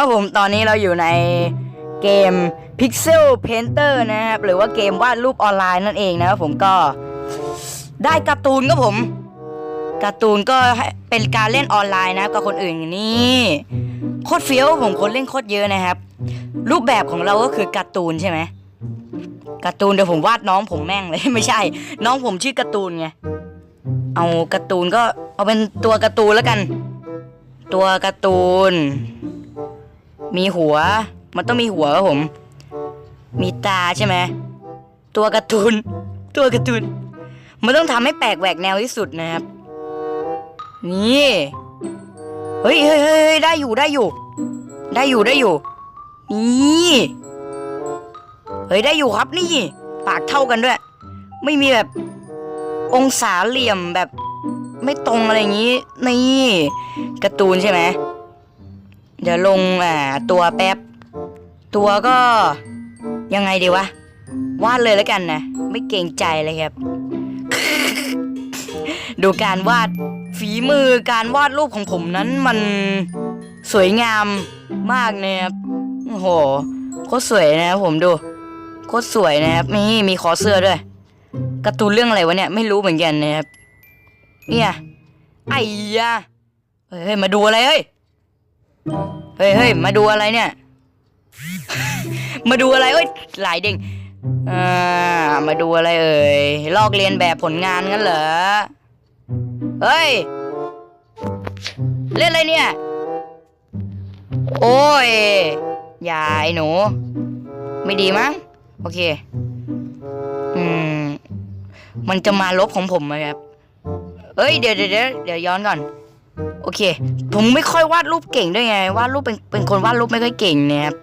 ครับผมตอนนี้เราอยู่ในเกม Pixel Painter นะครับหรือว่าเกมวาดรูปออนไลน์นั่นเองนะครับผมก็ได้การ์ตูนครับผมการ์ตูนก็เป็นการเล่นออนไลน์นะครับกับคนอื่นนี่โคตรเฟี้ยวผมคนเล่นโคตรเยอะนะครับ รูปแบบของเราก็คือการ์ตูนใช่ไหมการ์ตูนเดี๋ยวผมวาดน้องผมแม่งเลยไม่ใช่ น้องผมชื่อการ์ตูนไงเอาการ์ตูนก็เอาเป็นตัวการ์ตูนแล้วกัน ตัวการ์ตูน มีหัว มันต้องมีหัวครับผม มีตาใช่ไหม ตัวการ์ตูน ตัวการ์ตูน มันต้องทำให้แปลกแหวกแนวที่สุดนะครับ นี่เฮ้ยเฮ้ยเฮ้ยเฮ้ยได้อยู่ได้อยู่ ได้อยู่ได้อยู่ นี่ เฮ้ยได้อยู่ครับนี่ ปากเท่ากันด้วย ไม่มีแบบ องศาเหลี่ยมแบบ ไม่ตรงอะไรอย่างนี้ นี่ การ์ตูนใช่ไหม เดี๋ยวลงอ่าตัวแป๊บ ตัวก็ยังไงดีวะ วาดเลยแล้วกันนะ ไม่เกรงใจเลยครับ ดูการวาดฝีมือการวาดรูปของผมนั้นมันสวยงามมากนะครับโอ้โหโคตรสวยนะครับผมดูโคตรสวยนะครับนี่มีคอเสื้อด้วยการ์ตูนเรื่องอะไรวะเนี่ยไม่รู้เหมือนกันนะครับเนี่ยไอ้ยาเฮ้ยเฮ้ยมาดูอะไรเฮ้ย เฮ้ยเฮ้ยมาดูอะไรเนี่ย มาดูอะไรเอ้ยหลายเด้งอ่ามาดูอะไรเอ่ยลอกเรียนแบบผลงานงั้นเหรอเฮ้ย เล่นอะไรเนี่ย โอ้ยอย่าไอ้หนู ไม่ดีมั้งโอเค อืม มันจะมาลบของผมไหมครับเอ้ยเดี๋ยวเดี๋ยวเดี๋ยวเดี๋ยวย้อนก่อน โอเค ผมไม่ค่อยวาดรูปเก่งด้วยไงวาดรูปเป็นเป็นคนวาดรูปไม่ค่อยเก่งเนะครับ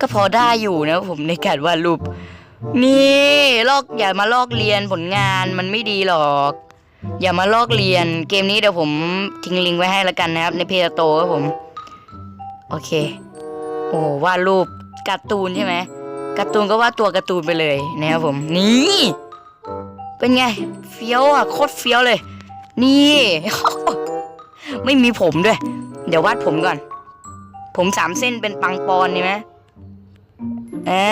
ก็พอได้อยู่นะผมในการวาดรูป นี่ลอกอย่ามาลอกเรียนผลงานมันไม่ดีหรอก อย่ามาลอกเรียนเกมนี้เดี๋ยวผมทิ้งลิงก์ไว้ให้แล้วกันนะครับ ในเพจโตครับผม โอเค โอ้วาดรูปการ์ตูนใช่ไหมการ์ตูนก็วาดตัวการ์ตูนไปเลยนะครับผม นี่เป็นไงเฟี้ยวอะโคตรเฟี้ยวเลย นี่ ไม่มีผมด้วย เดี๋ยววาดผมก่อน ผมสามเส้นเป็นปังปอนนี่ไหมอ่า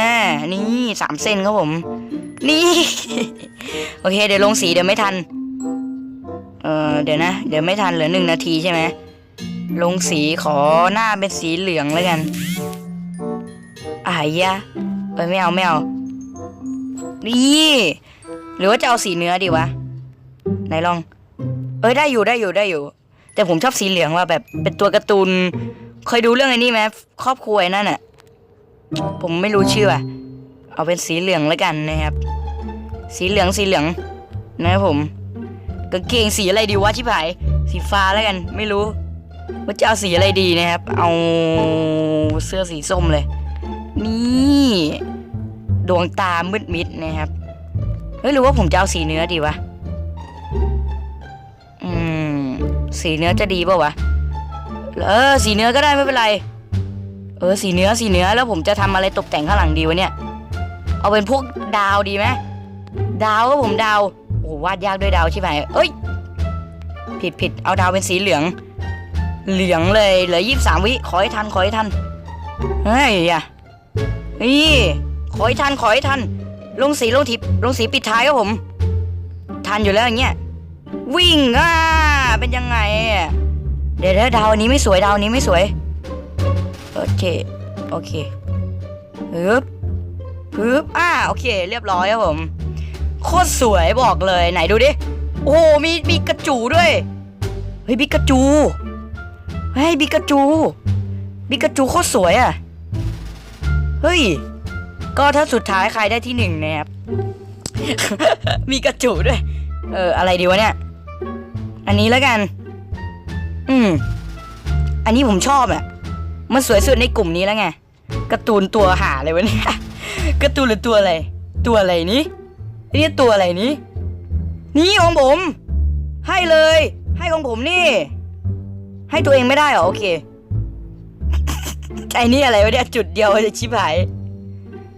นี่สามเส้นครับผม นี่ โอเค เดี๋ยวลงสีเดี๋ยวไม่ทัน เออเดี๋ยวนะ เดี๋ยวไม่ทันเหลือหนึ่งนาทีใช่ไหม ลงสีขอหน้าเป็นสีเหลืองแล้วกันอ่ายะเอ้ยไม่เอาไม่เอานี่หรือว่าจะเอาสีเนื้อดีวะไหนลอง เอ้ยได้อยู่ได้อยู่ได้อยู่ แต่ผมชอบสีเหลืองว่าแบบเป็นตัวการ์ตูนเคยดูเรื่องไอ้นี่ไหมครอบครัวนั่นอะผมไม่รู้ชื่ออะเอาเป็นสีเหลืองแล้วกันนะครับ สีเหลืองสีเหลืองนะครับผมกางเกงสีอะไรดีวะชิบหายสีฟ้าแล้วกัน ไม่รู้ ว่าจะเอาสีอะไรดีนะครับ เอาเสื้อสีส้มเลย นี่ดวงตามืดมิดนะครับเฮ้ยหรือว่าผมจะเอาสีเนื้อดีวะ สีเนื้อจะดีป่าวะ เออ สีเนื้อก็ได้ไม่เป็นไร เออ สีเนื้อสีเนื้อแล้วผมจะทำอะไรตกแต่งข้างหลังดีวะเนี่ย เอาเป็นพวกดาวดีไหมดาวก็ผมดาว โอ้วาดยากด้วยดาวใช่ไหมเอ้ย ผิดผิดเอาดาวเป็นสีเหลือง เหลืองเลยเหลือยี่สิบสามวิ ขอให้ทัน ขอให้ทัน เฮ้ยอะนี่ขอให้ทัน ขอให้ทัน ลงสีลงทิปลงสีปิดท้ายครับผม ทันอยู่แล้วอย่างเงี้ยวิ่งอ่า เป็นยังไง เดี๋ยวเดี๋ยวดาวันนี้ไม่สวยดาวันนี้ไม่สวย โอเค โอเคฮึบฮึบอ่าโอเค เรียบร้อยครับผม โคตรสวยบอกเลยไหนดูดิ โอ้โหมีมีกระจูด้วย เฮ้ยบิกาจู เฮ้ยบิกาจูบิกาจูโคตรสวยอะ เฮ้ย ก็ถ้าสุดท้ายใครได้ที่หนึ่งนะครับ มีกระจูด้วย เออ อะไรดีวะเนี่ย อันนี้แล้วกัน อืม อันนี้ผมชอบอะมันสวยสุดในกลุ่มนี้แล้วไงการ์ตูนตัวหาเลยวะเนี่ยการ์ตูนหรือตัวอะไร ตัวอะไรนี้นี่ตัวอะไรนี้ นี่ของผม ให้เลย ให้ของผมนี่ ให้ตัวเองไม่ได้เหรอโอเคไอ้นี่อะไรวะเนี่ยจุดเดียวจะชิบหาย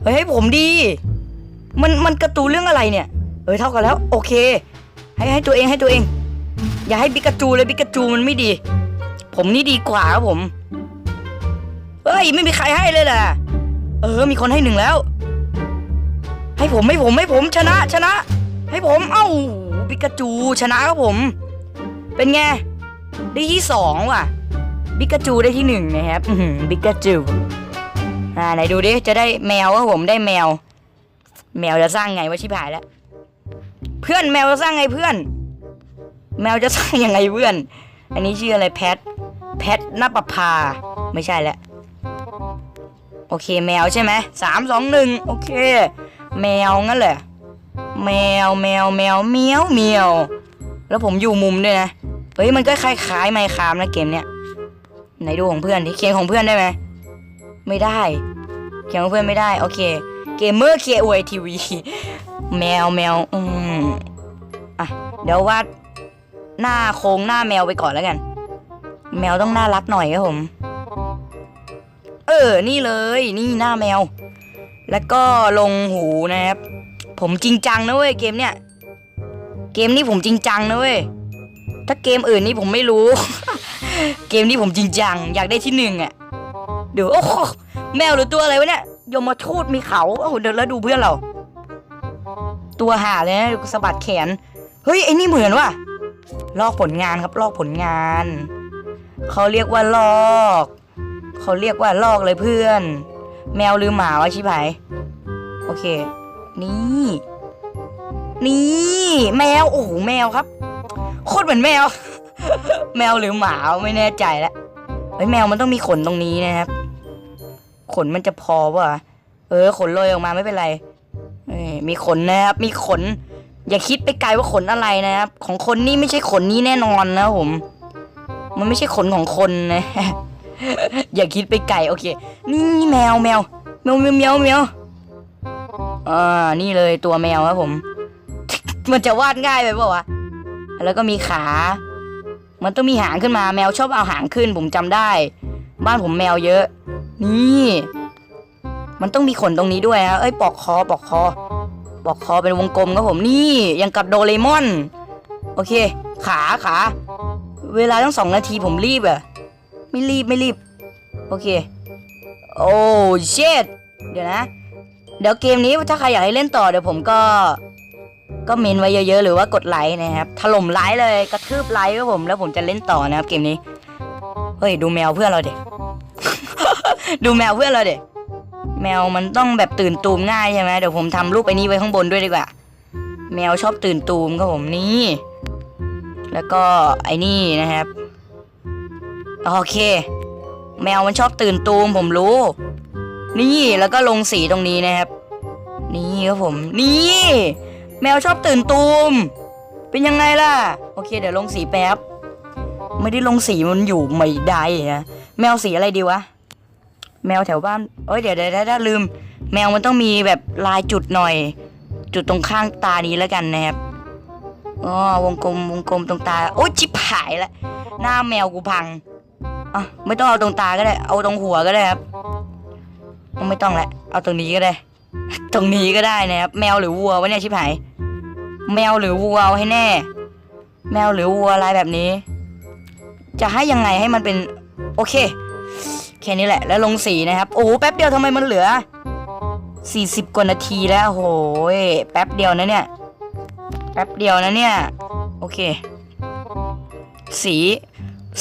เฮ้ยให้ผมดี มันมันการ์ตูนเรื่องอะไรเนี่ย เออเท่ากันแล้ว โอเค ให้ให้ตัวเองให้ตัวเอง อย่าให้บิกาจูเลยบิกาจูมันไม่ดี ผมนี่ดีกว่าครับผมเอ้ย ไม่มีใครให้เลยล่ะเออ มีคนให้หนึ่งแล้ว ให้ผมให้ผมให้ผมชนะชนะ ให้ผม เอ้าปิกาจูชนะครับผม เป็นไง ได้ที่สองว่ะบิกาจูได้ที่หนึ่งนะครับบิกาจูอ่าไหนดูดิ จะได้แมวครับผมได้แมว แมวจะสร้างไงวะชิบหายแล้ว เพื่อนแมวจะสร้างไงเพื่อน แมวจะสร้างยังไงเพื่อน อันนี้ชื่ออะไรแพท แพทนปภา ไม่ใช่แล้วโอเคแมวใช่ไหมสามสองหนึ่งโอเค แมวงั้นเหรอแมวแมวแมวเมียวเมียว แล้วผมอยู่มุมด้วยนะ เฮ้ยมันก็คล้ายๆไมค์คามนะเกมเนี้ยไหนดูของเพื่อนที่เคียงของเพื่อนได้ไหมไม่ได้เคียงของเพื่อนไม่ได้ โอเค เกมเมอร์เคอวยทีวีแมวแมวอืมอะเดี๋ยววาด หน้าโค้งหน้าแมวไปก่อนแล้วกัน แมวต้องน่ารักหน่อยครับผม เออ นี่เลย นี่หน้าแมว แล้วก็ลงหูนะครับ ผมจริงจังนะเว้ยเกมเนี้ย เกมนี้ผมจริงจังนะเว้ย ถ้าเกมอื่นนี่ผมไม่รู้ เกมนี้ผมจริงจัง อยากได้ที่หนึ่งอะเดี๋ยวโอ้โหแมวหรือตัวอะไรวะเนี่ยยมทูตมีเขาโอ้โหเดี๋ยวแล้วดูเพื่อนเรา ตัวหาเลยนะสะบัดแขน เฮ้ยไอ้นี่เหมือนว่ะ ลอกผลงานครับลอกผลงาน เขาเรียกว่าลอก เขาเรียกว่าลอกเลยเพื่อน แมวหรือหมาวะชิบหายโอเค นี่ นี่ แมว โอ้โหแมวครับ โคตรเหมือนแมว แมวหรือหมาไม่แน่ใจแล้วเฮ้แมวมันต้องมีขนตรงนี้นะครับ ขนมันจะพอป่ะ เออ ขนลอยออกมาไม่เป็นไรมีขนนะครับ มีขน อย่าคิดไปไกลว่าขนอะไรนะครับ ของคนนี่ไม่ใช่ขนนี้แน่นอนนะผม มันไม่ใช่ขนของคนนะ อย่าคิดไปไกลโอเค นี่แมวแมวแมวแมวแมวแมวอ่านี่เลยตัวแมวครับผม มันจะวาดง่ายไปเปล่าวะ แล้วก็มีขา มันต้องมีหางขึ้นมาแมวชอบเอาหางขึ้นผมจำได้ บ้านผมแมวเยอะ นี่ มันต้องมีขนตรงนี้ด้วยนะเอ้ยปอกคอปอกคอ ปอกคอเป็นวงกลมครับผมนี่ยังกับโดเรมอน โอเค ขาขา เวลาตั้งสองนาทีผมรีบอะไม่รีบไม่รีบ โอเค โอ้เชดเดี๋ยวนะ เดี๋ยวเกมนี้ถ้าใครอยากให้เล่นต่อเดี๋ยวผมก็ ก็เมนไว้เยอะๆ หรือว่ากดไลค์นะครับถล่มไลค์เลยกระทืบไลค์ครับผม แล้วผมจะเล่นต่อนะครับเกมนี้ เฮ้ย ดูแมวเพื่อนเราเด็ดูแมวเพื่อนเราเด็ แมวมันต้องแบบตื่นตูมง่ายใช่ไหมเดี๋ยวผมทำรูปไอ้นี้ไว้ข้างบนด้วยดีกว่า แมวชอบตื่นตูมครับผมนี่ แล้วก็ไอ้นี่นะครับ โอเค แมวมันชอบตื่นตูมผมรู้ นี่แล้วก็ลงสีตรงนี้นะครับ นี่ครับผม นี่ แมวชอบตื่นตูม เป็นยังไงล่ะ โอเค เดี๋ยวลงสีแป๊บ ไม่ได้ลงสีมันอยู่ไม่ได้นะ แมวสีอะไรดีวะ แมวแถวบ้าน เอ้ยเดี๋ยวเดี๋ยวเดี๋ยวเดี๋ยวลืม แมวมันต้องมีแบบลายจุดหน่อย จุดตรงข้างตานี้แล้วกันนะครับอ๋อวงกลมวงกลมตรงตา โอ้ยชิบหายละหน้าแมวกูพังอะไม่ต้องเอาตรงตาก็ได้ เอาตรงหัวก็ได้ครับไม่ต้องละเอาตรงนี้ก็ได้ ตรงนี้ก็ได้นะครับ แมวหรือวัววะเนี่ยชิบหายแมวหรือวัวเอาให้แน่ แมวหรือวัวอะไรแบบนี้ จะให้ยังไงให้มันเป็น โอเค แค่นี้แหละ แล้วลงสีนะครับ โอ้โห แป๊บเดียวทำไมมันเหลือ 40 กว่านาทีแล้วโอ้โหยแป๊บเดียวนะเนี่ย แป๊บเดียวนะเนี่ย โอเค สี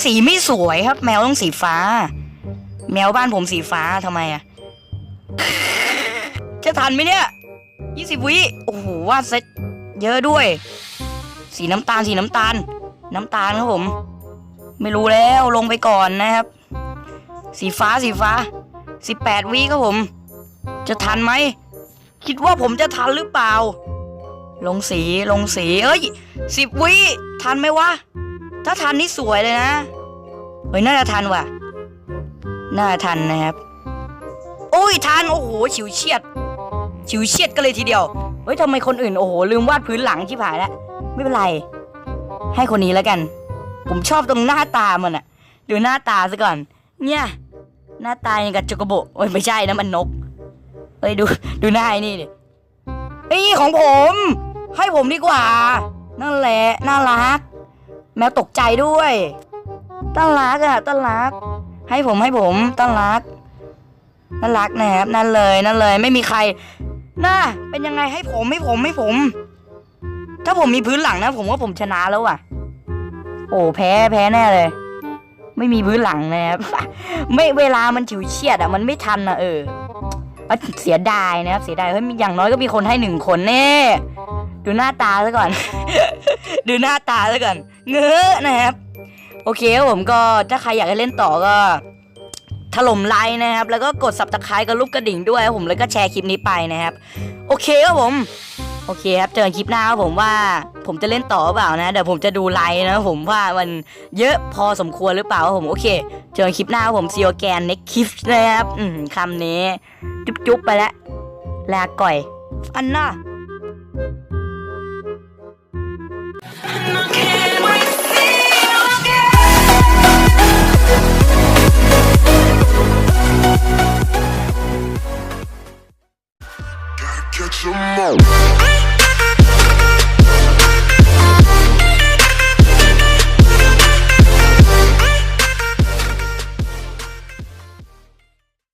สีไม่สวยครับ แมวต้องสีฟ้า แมวบ้านผมสีฟ้าทำไมอะจะทันไหมเนี่ยยี่สิบวิโอ้โหวาดเซ็ตเยอะด้วย สีน้ำตาลสีน้ำตาล น้ำตาลครับผม ไม่รู้แล้วลงไปก่อนนะครับ สีฟ้าสีฟ้าสิบแปดวิครับผม จะทันไหม คิดว่าผมจะทันหรือเปล่า ลงสีลงสีเอ้ยสิบวิทันไหมวะ ถ้าทันนี่สวยเลยนะ เฮ้ยน่าจะทันว่ะ น่าจะทันนะครับ โอ้ยทันโอ้โหฉิวเฉียด ฉิวเฉียดกันเลยทีเดียว เฮ้ยทำไมคนอื่นโอ้โหลืมวาดพื้นหลังที่ผ่านแล้วไม่เป็นไร ให้คนนี้แล้วกัน ผมชอบตรงหน้าตามันอะดูหน้าตาซะก่อน เนี่ย หน้าตาอย่างกับจุกโบโอ้ยไม่ใช่นะมันนกเฮ้ยดูดูหน้าไอ้นี่ดิเอ้ยของผม ให้ผมดีกว่า นั่นแหละน่ารัก แมวตกใจด้วยต้นรักอะต้นรัก ให้ผมให้ผมต้นรักน่ารักนะครับนั่นเลยนั่นเลย ไม่มีใครน่าเป็นยังไงให้ผมให้ผมให้ผม ถ้าผมมีพื้นหลังนะ ผมว่าผมชนะแล้วอะ โอ้แพ้แพ้แน่เลย ไม่มีพื้นหลังนะครับ ไม่เวลามันฉิวเฉียดอะมันไม่ทันอะเออเสียดายนะครับเสียดายเฮ้ยมีอย่างน้อยก็มีคนให้หนึ่งคนแน่ดูหน้าตาซะก่อน ดูหน้าตาซะก่อน เงอนะครับ โอเคครับผมก็ถ้าใครอยากให้เล่นต่อก็ ถล่มไลค์นะครับ แล้วก็กดสับตะไคร้กับรูปกระดิ่งด้วยผมแล้วก็แชร์คลิปนี้ไปนะครับ โอเคครับผม โอเคครับเจอกันคลิปหน้าครับผมว่า ผมจะเล่นต่อเปล่านะเดี๋ยวผมจะดูไลน์นะผมว่ามันเยอะพอสมควรหรือเปล่าผมโอเคเจอคลิปหน้าผมซีโอแกนในคลิปนะครับคำนี้ จุ๊บๆไปแล้วลาก่อยอันน่ะ I can't